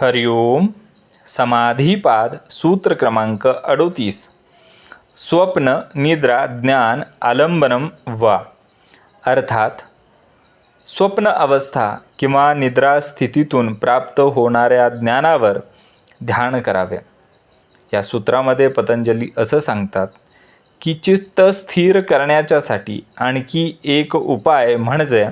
हरिओम समाधीपाद सूत्र क्रमांक अडोतीस. स्वप्न निद्रा ज्ञान आलंबनम वा. अर्थात स्वप्न अवस्था किंवा निद्रा स्थितीतून प्राप्त होणाऱ्या ज्ञानावर ध्यान करावे. या सूत्रामध्ये पतंजली असं सांगतात की चित्त स्थिर करण्याच्यासाठी आणखी एक उपाय म्हणजे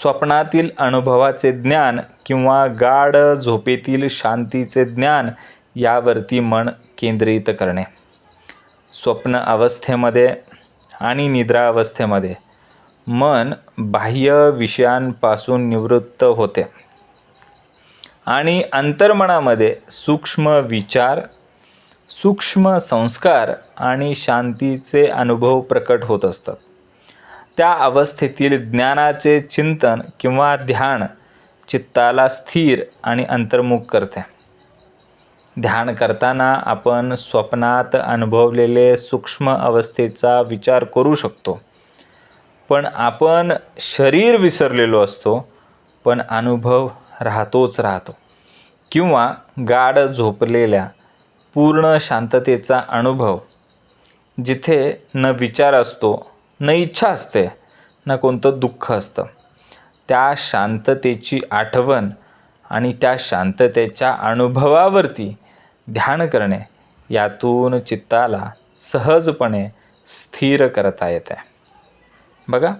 स्वप्नातील अनुभवाचे ज्ञान किंवा गाढ झोपेतील शांतीचे ज्ञान यावरती मन केंद्रित करणे. स्वप्न अवस्थेमध्ये आणि निद्रा अवस्थेमध्ये मन बाह्य विषयांपासून निवृत्त होते. आणि अंतर्मनामध्ये सूक्ष्म विचार सूक्ष्म संस्कार आणि शांतीचे अनुभव प्रकट होत असतात. त्या अवस्थेतील ज्ञानाचे चिंतन किंवा ध्यान चित्ताला स्थिर आणि अंतर्मुख करते. ध्यान करताना आपण स्वप्नात अनुभवलेले सूक्ष्म अवस्थेचा विचार करू शकतो. पण आपण शरीर विसरलेलो असतो पण अनुभव राहतोच राहतो. किंवा गाढ झोपलेल्या पूर्ण शांततेचा अनुभव जिथे न विचार असतो न इच्छा असते ना कोणतं दुःख असतं. त्या शांततेची आठवण आणि त्या शांततेच्या अनुभवावरती ध्यान करणे यातून चित्ताला सहजपणे स्थिर करता येते. बघा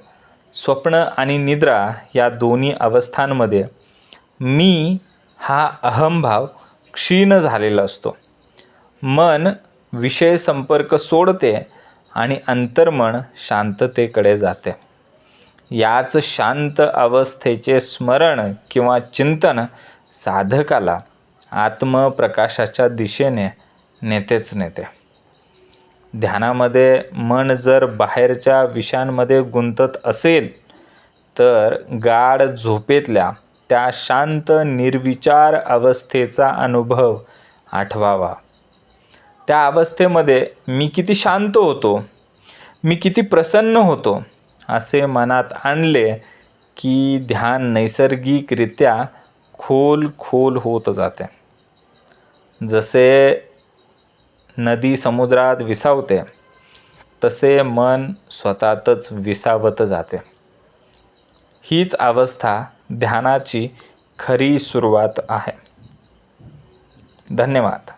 स्वप्न आणि निद्रा या दोन्ही अवस्थांमध्ये मी हा अहंभाव क्षीण झालेला असतो. मन विषय संपर्क सोडते आणि अंतर्मन शांततेकडे जाते. याच शांत अवस्थेचे स्मरण किंवा चिंतन साधकाला आत्मप्रकाशाच्या दिशेने नेतेच नेते. ध्यानामध्ये मन जर बाहेरच्या विषयांमध्ये गुंतत असेल तर गाढ झोपेतल्या त्या शांत निर्विचार अवस्थेचा अनुभव आठवावा. त्या अवस्थेमध्ये मी किती शांत होतो मी किती प्रसन्न होतो असे मनात आणले की ध्यान नैसर्गिकरित्या खोल खोल होत जाते. जसे नदी समुद्रात विसावते तसे मन स्वतःतच विसावत जाते. हीच अवस्था ध्यानाची खरी सुरुवात आहे. धन्यवाद.